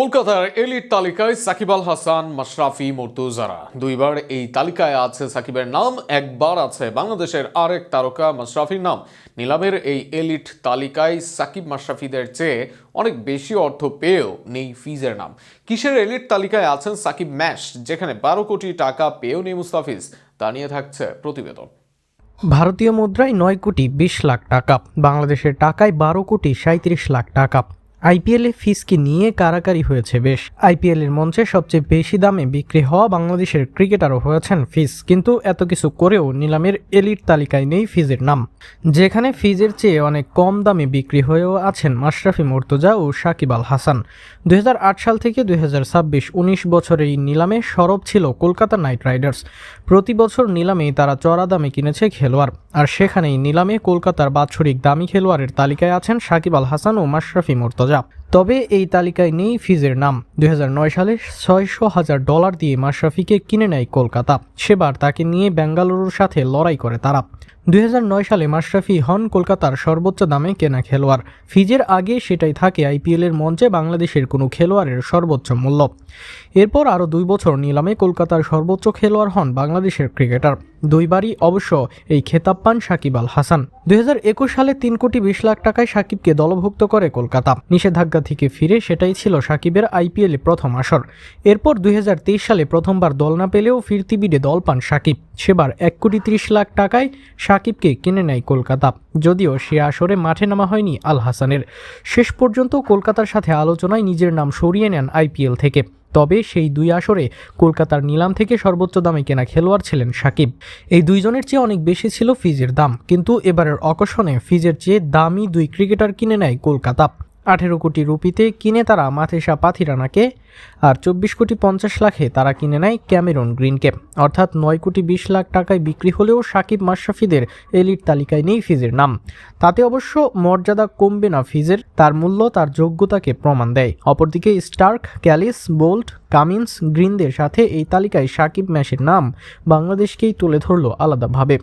কলকাতার এলিট তালিকায় সাকিব আল হাসান, মাশরাফি, মর্তুজারা। দুইবার এই তালিকায় আছে সাকিবের নাম, একবার আছে বাংলাদেশের আরেক তারকা মাশরাফির নাম। নিলামের এই এলিট তালিকায় সাকিব মাশরাফিদের চেয়ে অনেক বেশি অর্থ পেয়েও নেই ফিজের নাম। কিসের এলিট তালিকায় আছেন সাকিব ম্যাশ যেখানে বারো কোটি টাকা পেয়েও নেই মুস্তাফিজ, তা নিয়ে থাকছে প্রতিবেদন। ভারতীয় মুদ্রায় নয় কোটি বিশ লাখ টাকা, বাংলাদেশের টাকায় বারো কোটি সাঁত্রিশ লাখ টাকা। আইপিএলে ফিসকে নিয়ে কারাকারি হয়েছে, বেশ। আইপিএলের মঞ্চে সবচেয়ে বেশি দামে বিক্রি হওয়া বাংলাদেশের ক্রিকেটারও হয়েছেন ফিজ কিন্তু এত কিছু করেও নিলামের এলিট তালিকায় নেই ফিজের নাম। যেখানে ফিজের চেয়ে অনেক কম দামে বিক্রি হয়েও আছেন মাশরাফি মোর্তজা ও সাকিব আল হাসান। দুই হাজার আট সাল থেকে দুই হাজার ছাব্বিশ উনিশ বছরের এই নিলামে সরব ছিল কলকাতা নাইট রাইডার্স। প্রতি বছর নিলামেই তারা চড়া দামে কিনেছে খেলোয়াড়, আর সেখানেই নিলামে কলকাতার বাৎসরিক দামি খেলোয়াড়ের তালিকায় আছেন সাকিব আল হাসান ও মাশরাফি মোর্তজা। তবে এই তালিকায় নেই ফিজের নাম। দুই হাজার নয় সালে ছয়শো হাজার ডলার দিয়ে মাশরাফিকে কিনে নেয় কলকাতা। সেবার তাকে নিয়ে বেঙ্গালুরুর সাথে লড়াই করে তারা। দুই হাজার নয় সালে মাশরাফি হন কলকাতার সর্বোচ্চ দামে কেনা খেলোয়াড়। ফিজের আগে সেটাই থাকে আইপিএলের মঞ্চে বাংলাদেশের কোনো খেলোয়াড়ের সর্বোচ্চ মূল্য। এরপর আরও দুই বছর নিলামে কলকাতার সর্বোচ্চ খেলোয়াড় হন বাংলাদেশের ক্রিকেটার। দুইবারই অবশ্য এই খেতাব পান সাকিব আল হাসান। দুই হাজার একুশ সালে তিন কোটি বিশ লাখ টাকায় সাকিবকে দলভুক্ত করে কলকাতা। নিষেধাজ্ঞা থেকে ফিরে সেটাই ছিল সাকিবের আইপিএলে প্রথম আসর। এরপর দুই হাজার তেইশ সালে প্রথমবার দল না পেলেও ফিরতি বিডে দল পান সাকিব। সেবার এক কোটি ত্রিশ লাখ টাকায় সাকিবকে কিনে নেয় কলকাতা। যদিও সে আসরে মাঠে নামা হয়নি আল হাসানের। শেষ পর্যন্ত কলকাতার সাথে আলোচনায় নিজের নাম সরিয়ে নেন আইপিএল থেকে। তবে সেই দুই আসরে কলকাতার নিলাম থেকে সর্বোচ্চ দামে কেনা খেলোয়াড় ছিলেন সাকিব। এই দুইজনের চেয়ে অনেক বেশি ছিল ফিজের দাম, কিন্তু এবারের অকশনে ফিজের চেয়ে দামি দুই ক্রিকেটার কিনে নেয় কলকাতা। আঠেরো কোটি রুপিতে কিনে তারা মাথেসা পাথিরানাকে আর চব্বিশ কোটি পঞ্চাশ লাখে তারা কিনে নেয় ক্যামেরন গ্রিনকে। অর্থাৎ নয় কোটি বিশ লাখ টাকায় বিক্রি হলেও সাকিব মাশরাফিদের এলিট তালিকায় নেই ফিজের নাম। তাতে অবশ্য মর্যাদা কমবে না ফিজের, তার মূল্য, তার যোগ্যতাকে প্রমাণ দেয়। অপরদিকে স্টার্ক, ক্যালিস, বোল্ট, কামিন্স, গ্রিনদের সাথে এই তালিকায় সাকিব ম্যাশের নাম বাংলাদেশকেই তুলে ধরল আলাদাভাবে।